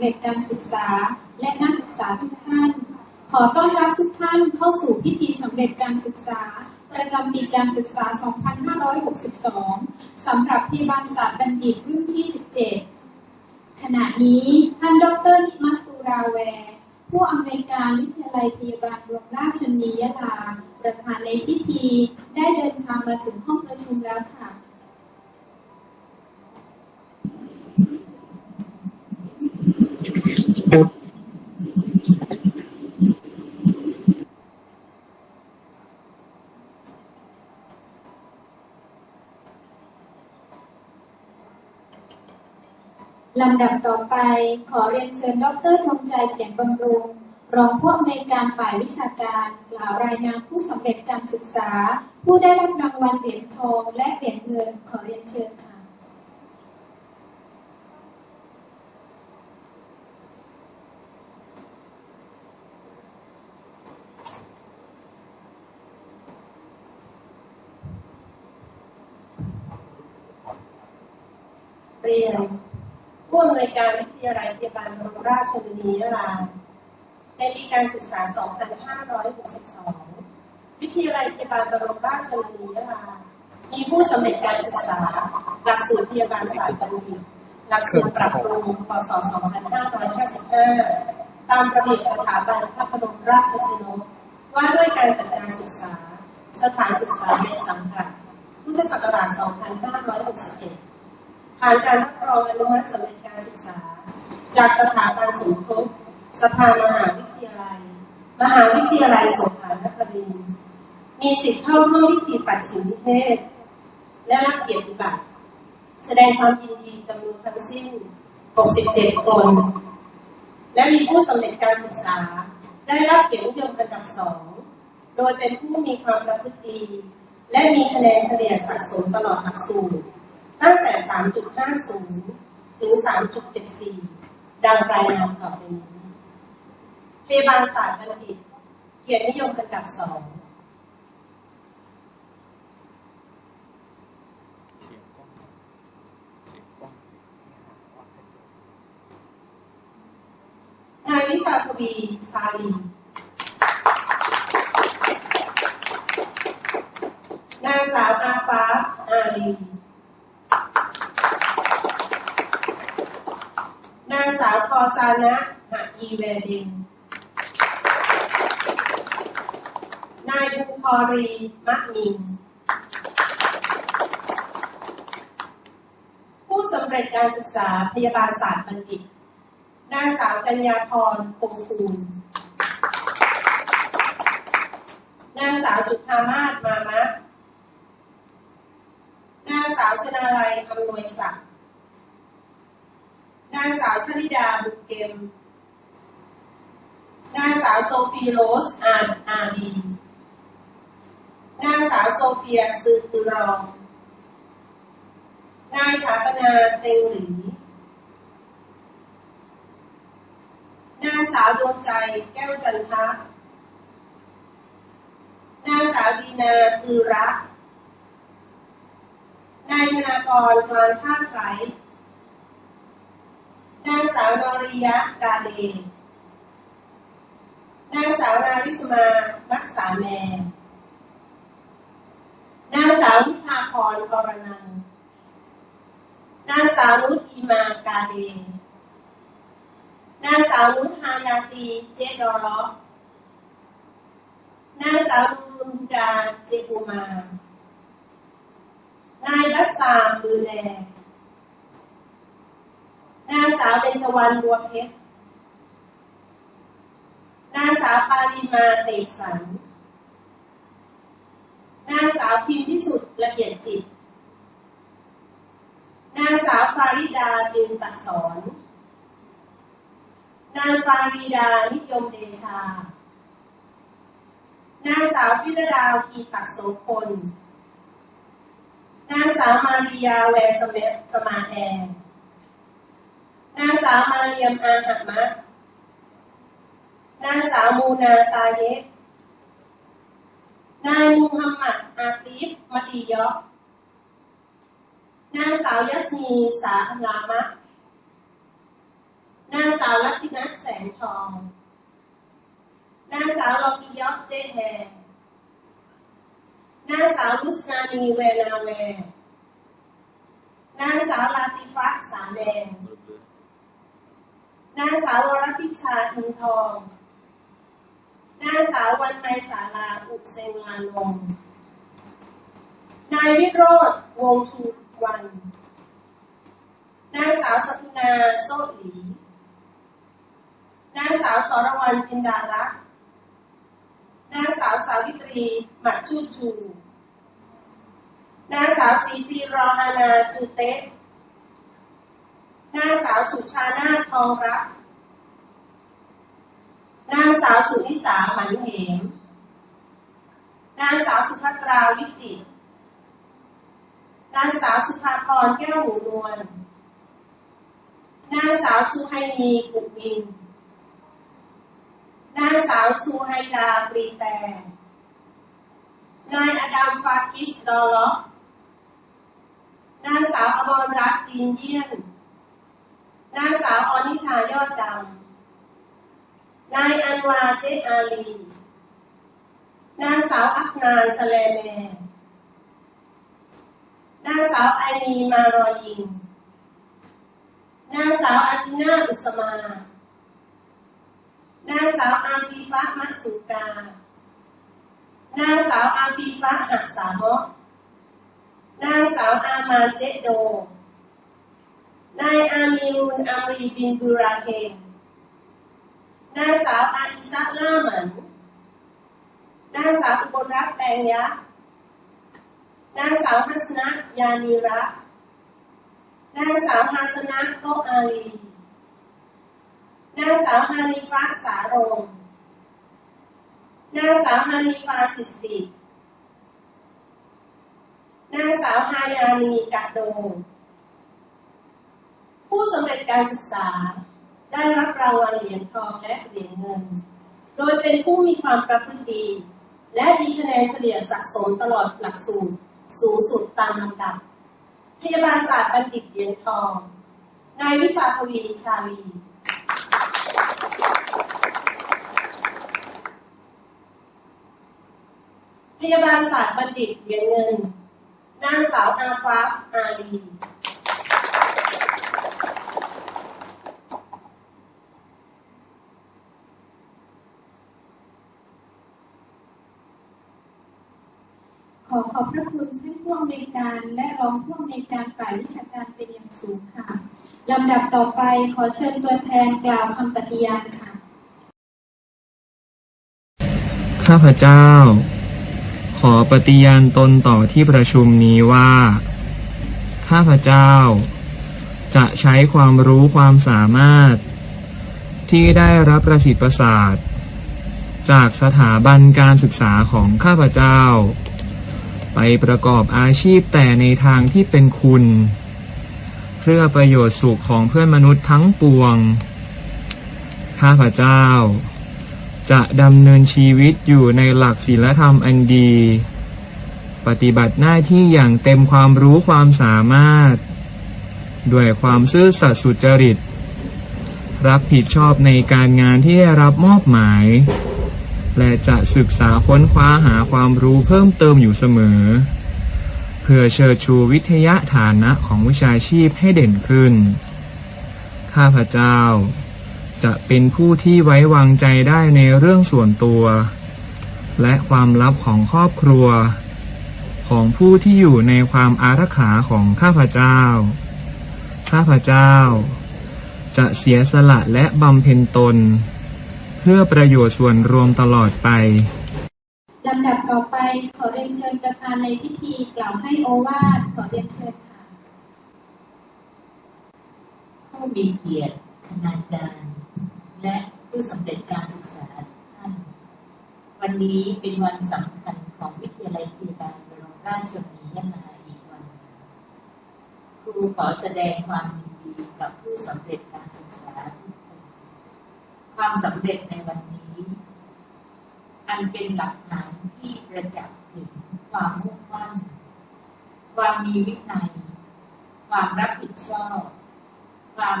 เร็จการศึกษา และนักศึกษาทุกท่าน ขอต้อนรับทุกท่านเข้าสู่พิธีสำเร็จการศึกษา ประจำปีการศึกษา 2562 สำหรับพยาบาลศาสตร์บัณฑิตรุ่นที่ 17 ขณะนี้ท่านดรนิมัสตูราแวร์ผู้อำนวยการวิทยาลัยพยาบาลบรมราชชนียาลา ประธานในพิธี ได้เดินทางมาถึงห้องประชุมแล้วค่ะ ลำดับต่อไปขอเรียนเชิญดรธงใจเปลี่ยมบำรุง รองผู้อำนวยการฝ่ายวิชาการกล่าวรายงานผู้สำเร็จการศึกษา ผู้ได้รับรางวัลเหรียญทองและเหรียญเงินขอเรียนเชิญค่ะ เรียนผู้อำนวยการวิทยาลัยพยาบาลบรมราชชนนียลาในปีการศึกษา 2562 วิทยาลัยพยาบาลบรมราชชนนียลามีผู้สำเร็จการศึกษา หลักสูตรพยาบาลศาสตร์บัณฑิตหลักสูตรปรับปรุงพศ 2555 ตามระเบียบสถาบันพระบรมราชชนกว่าด้วยการจัดการศึกษา สถานศึกษาในสังกัดพุทธศักราช 2561 ผ่านการรับรองอนุมัติสำเร็จการศึกษา จากสถาบันสมทบสภามหาวิทยาลัย มหาวิทยาลัยสงขลานครินทร์มีสิทธิ์เข้าร่วมพิธีปัดฉิมนิเทศ และรับเกียรติบัตรแสดงความยินดีจำนวนทั้งสิ้น 67 คน และมีผู้สำเร็จการศึกษา ได้รับเกียรตินิยมอันดับสอง โดยเป็นผู้มีความประพฤติดี และมีคะแนนเฉลี่ยสะสมตลอดหลักสูตร ตั้งแต่ 3.50 ถึง 3.74 ดังรายงานต่อไปนี้พยาบาลศาสตร์บัณฑิต เกียรตินิยมอันดับสองเสียงกล้องเสียงกล้องนายวิชาทวีชาลีนางสาวอาฟ้าอาลี นางสานะหะอีเวเดนนายบูพอรีมะมิงผู้สำเร็จการศึกษาพยาบาลศาสตร์บัณฑิต นางสาวจัญญาพรคงคูณนางสาวจุธามาศมามะ นางสาวชนาลัยอำนวยศักดิ์ นางสาวชลิดาบุกเกมนางสาวโซฟีโรสอาร์อาร์ดีนางสาวโซเฟียซือตือรอง นายถาปนาเตงหลีนางสาวดวงใจแก้วจันทะนางสาวดีนาคือรักนายธนากรกลานท่าไคร นางสาวนอริยะกาเดนางสาวนาริสมารักษาแมนนางสาวนิพาพรกรนันนางสาวนุชอีมากาเดนางสาวนุชฮายาตีเจดอรอนางสาวนุนดาเจปูมานายรัศามบือแล นางสาวเบญจวรรณบัวเพชรนางสาวปาริมาเตกสันนางสาวพิมพิสุทธิ์ละเอียดจิต นางสาวฟาริดาบินตักสอน นางฟารีดานิยมเดชา นางสาวพิรดาคีตักโสพลนางสาวมาริยาแวร์สเมสมาแอร์ นางสาวมาเรียมอาหัมะนางสาวมูนาตาเยะนายมูฮัมหมัดอาติฟมดียอกนางสาวยัสมีสาลามะนางสาวลัตตินัทแสงทอง นางสาวลอกิยอกเจแฮนางสาวลุสนานีเวนาเวนางสาวลาติฟะสาแดง นางสาววรพิชาทิงทองนางสาววันไมสาราอุเซงลานงนายวิโรธวงชูวันนางสาวสกุณาโซหลีนางสาวสรวรรณจินดารักนางสาวสาวิตรีหมัดชูชูนางสาวสีตีรอฮานาจูเตะ นางสาวสุชานาทองรักนางสาวสุนิสาหมันเหม นางสาวสุภัตราวิจิต นางสาวสุภาพรแก้วหมูนวล นางสาวสุไฮนีกุบิน นางสาวสุไฮดาปรีแตงนายอดัมฟากิสดอลล็อกนางสาวอมรรัตน์จีนเยี่ยน นางสาวอนิชายอดดำนายอันวาเจอาลีนางสาวอักนานสแลแมนนางสาวไอนีมารอยิงนางสาวอาจินาอุสมานางสาวอาฟีฟะมัสุกานางสาวอาฟีฟะหักสามะนางสาวอามาเจโด นายอามีรุนอารีบินบูราเฮงนางสาวอาอิซะล่าหมันนางสาวอุบลรัตน์แปลงยักษ์นางสาวฮัสนะยานีรักนางสาวฮาสนะโตอาลีนางสาวฮานิฟะสารงนางสาวฮานิฟาสิสตินางสาวฮายานีกะโด ผู้สำเร็จการศึกษา ได้รับรางวัลเหรียญทองและเหรียญเงิน โดยเป็นผู้มีความประพฤติดี และมีคะแนนเฉลี่ยสะสมตลอดหลักสูตรสูงสุดตามลำดับ พยาบาลศาสตร์บัณฑิตเหรียญทอง นายวิชาทวีชาลีพยาบาลศาสตร์บัณฑิตเหรียญเงิน นางสาวอาฟ้าอาลี ขอขอบพระคุณท่านผู้อำนวยการและรองผู้อำนวยการฝ่ายวิชาการเป็นอย่างสูงค่ะลำดับต่อไปขอเชิญตัวแทนกล่าวคำปฏิญาณค่ะ ข้าพเจ้า ขอปฏิญาณตนต่อที่ประชุมนี้ว่า ข้าพเจ้า จะใช้ความรู้ความสามารถ ที่ได้รับประสิทธิ์ประสาทจากสถาบันการศึกษาของข้าพเจ้า ไปประกอบอาชีพแต่ในทางที่เป็นคุณ เพื่อประโยชน์สุขของเพื่อนมนุษย์ทั้งปวง ข้าพเจ้า จะดำเนินชีวิตอยู่ในหลักศีลธรรมอันดี ปฏิบัติหน้าที่อย่างเต็มความรู้ความสามารถ ด้วยความซื่อสัตย์สุจริต รับผิดชอบในการงานที่ได้รับมอบหมาย และจะศึกษาค้นคว้าหาความรู้เพิ่มเติมอยู่เสมอ เพื่อเชิดชูวิทยาฐานะของวิชาชีพให้เด่นขึ้น ข้าพเจ้า จะเป็นผู้ที่ไว้วางใจได้ในเรื่องส่วนตัว และความลับของครอบครัว ของผู้ที่อยู่ในความอารักขาของข้าพเจ้า ข้าพเจ้า จะเสียสละและบำเพ็ญตน เพื่อประโยชน์ส่วนรวมตลอดไปลำดับต่อไปขอเรียนเชิญประธานในพิธีกล่าวให้โอวาทขอเรียนเชิญค่ะผู้มีเกียรติคณาจารย์ และผู้สำเร็จการศึกษาท่าน วันนี้เป็นวันสำคัญของวิทยาลัยพยาบาลบรมราชชนนียาลาอีกวันครูขอแสดงความยินดีกับผู้สำเร็จการศึกษาทุกคน ความสำเร็จในวันนี้ อันเป็นหลักฐานที่ประจักษ์ถึงความมุ่งมั่นความมีวินัย ความรับผิดชอบ ความ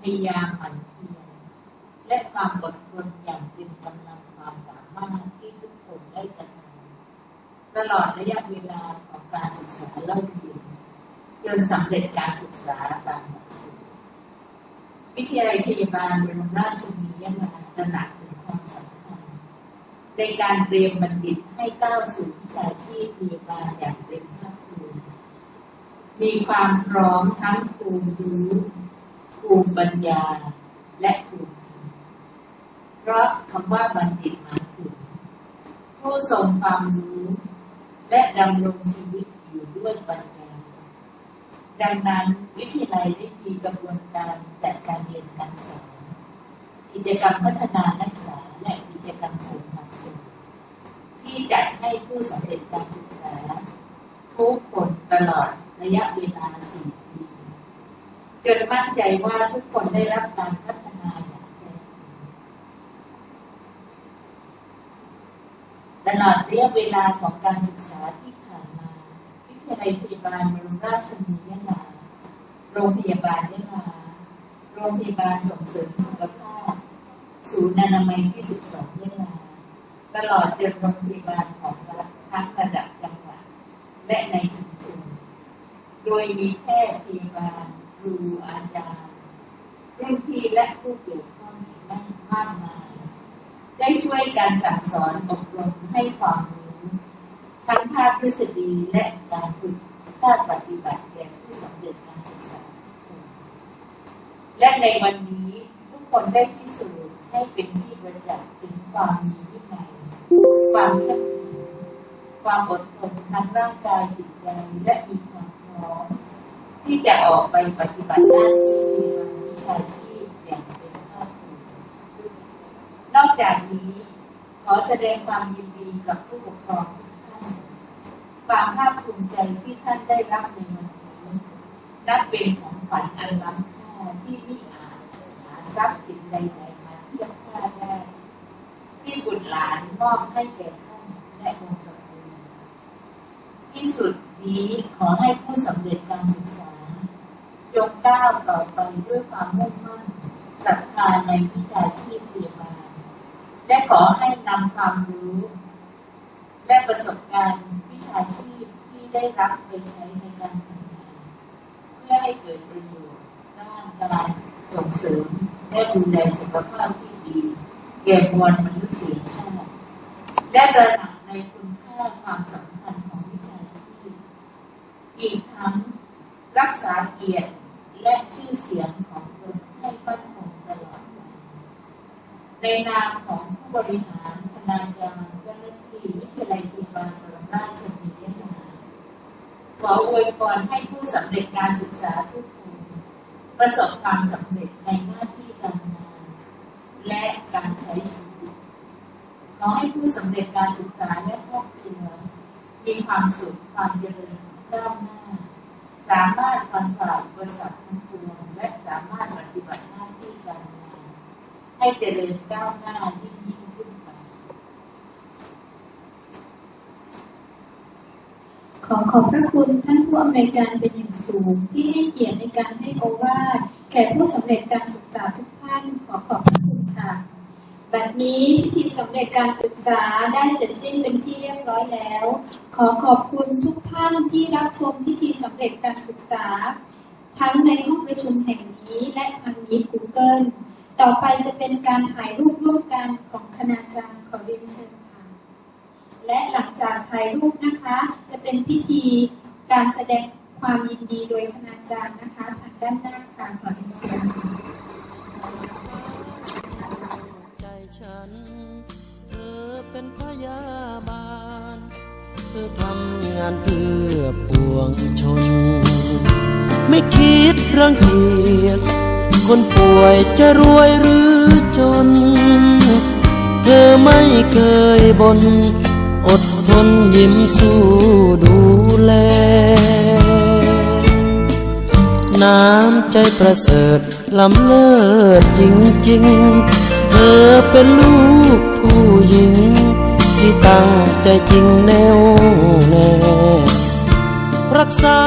พยายามหมั่นเพียรและความอดทนอย่างเต็มกำลังความสามารถที่ทุกคนได้กระทำตลอดระยะเวลาของการศึกษาเล่าเรียนจนสำเร็จการศึกษาตาม วิทยาลัยพยาบาลบรมราชชนนียมาตระหนักถึงความสำคัญในการเตรียมบัณฑิตให้ก้าวสู่วิชาชีพพยาบาลอย่างเต็มภาคภูมิมีความพร้อมทั้งภูมิรู้ภูมิปัญญาและภูมิรรมเพราะคำว่าบัณฑิตหมายถึงผู้ทรงความรู้และดำรงชีวิตอยู่ด้วยปัญญา ดังนั้นวิทยาลัยได้มีกระบวนการจัดการเรียนการสอนกิจกรรมพัฒนานักศึกษาและกิจกรรมเสริมหลักสูตรที่จัดให้ผู้สำเร็จการศึกษาทุกคนตลอดระยะเวลาสี่ปีจนมั่นใจว่าทุกคนได้รับการพัฒนาอย่างแท้จริงตลอดระยะเวลาของการศึกษาที่ ทยาลัยพยาบาลบรมราชชนนียะลาโรงพยาบาลยะลาโรงพยาบาลส่งเสริมสุขภาพ ศูนย์อนามัยที่ 12ยะลาตลอดจนโรงพยาบาลของรัฐทั้งระดับจังหวัดและในชุมชน โดยมีแพทย์พยาบาลครูอาจารย์รุ่นพี่และผู้เกี่ยวข้องอีกมากมาย ได้ช่วยการสั่งสอนอบรมให้ความรู้ ทั้งภาคทฤษฎีและการฝึกภาคปฏิบัติแก่ผู้สำเร็จการศึกษา และในวันนี้ทุกคนได้พิสูจน์ให้เป็นที่ประจักษ์ถึงความมีวินัยความเข้มแข็งความอดทนทั้งร่างกายจิตใจและมีความพร้อมที่จะออกไปปฏิบัติหน้าที่ในวันวิชาชีพอย่างเป็นภาคภูมินอกจากนี้ขอแสดงความยินดีกับผู้ปกครองทุก ความภาคภูมิใจที่ท่านได้รับในวันนี้นับเป็นของขวัญอันล้ำค่าที่ไม่อาจหาทรัพย์สินใดๆมาเทียบค่าได้ ที่บุตรหลานมอบให้แก่ท่านและองค์ตระกูลที่สุดนี้ขอให้ผู้สำเร็จการศึกษา จงก้าวต่อไปด้วยความมุ่งมั่นศรัทธาในวิชาชีพพยาบาลและขอให้นำความรู้ และประสบการณ์วิชาชีพที่ ได้รับไปใช้ในการทำงานเพื่อให้เกิดประโยชน์ด้านการส่งเสริมและดูแลสุขภาพที่ดีแก่มวลมนุษยชาติและตระหนักในคุณค่าความสำคัญของวิชาชีพอีกทั้งรักษาเกียรติและชื่อเสียงของตนให้มั่นคงตลอดในนามของผู้บริหารคณาจารย์เจ้าหน้าที่วิทยาลัยพยาบาลบรมราชชนนียะลา ขออวยพรให้ผู้สำเร็จการศึกษาทุกคนประสบความสำเร็จในหน้าที่การงาน และการใช้ชีวิตขอให้ผู้สำเร็จการศึกษาและครอบครัวมีความสุขความเจริญก้าวหน้า สามารถฟันฝ่าอุปสรรคทั้งปวงและสามารถปฏิบัติหน้าที่การงาน ให้เจริญก้าวหน้ายิ่งยิ่งขึ้นไป ขอขอบพระคุณท่านผู้อำนวยการเป็นอย่างสูง ที่ให้เกียรติในการให้โอวาทแก่ผู้สำเร็จการศึกษาทุกท่านขอขอบพระคุณค่ะ บัดนี้พิธีสำเร็จการศึกษาได้เสร็จสิ้นเป็นที่เรียบร้อยแล้ว ขอขอบคุณทุกท่านที่รับชมพิธีสำเร็จการศึกษา ทั้งในห้องประชุมแห่งนี้และทางมีกูเกิลต่อไปจะเป็นการถ่ายรูปร่วมกันของคณาจารย์ขอเรียนเชิญค่ะ และหลังจากถ่ายรูปนะคะ จะเป็นพิธีการแสดงความยินดีโดยคณาจารย์นะคะทางด้านหน้าค่ะขอเรียนเชิญใจฉัน เธอเป็นพยาบาล เธอทำงานเพื่อปวงชน ไม่คิดรังเกียจคนป่วยจะรวยหรือจน เธอไม่เคยบนอดท นยิ้มสู้ดูแล น้ำใจประเสริฐล้ำเลิศจริงๆ เธอเป็นลูกผู้หญิง ที่ตั้งใจจริงแน่วแน่รักษา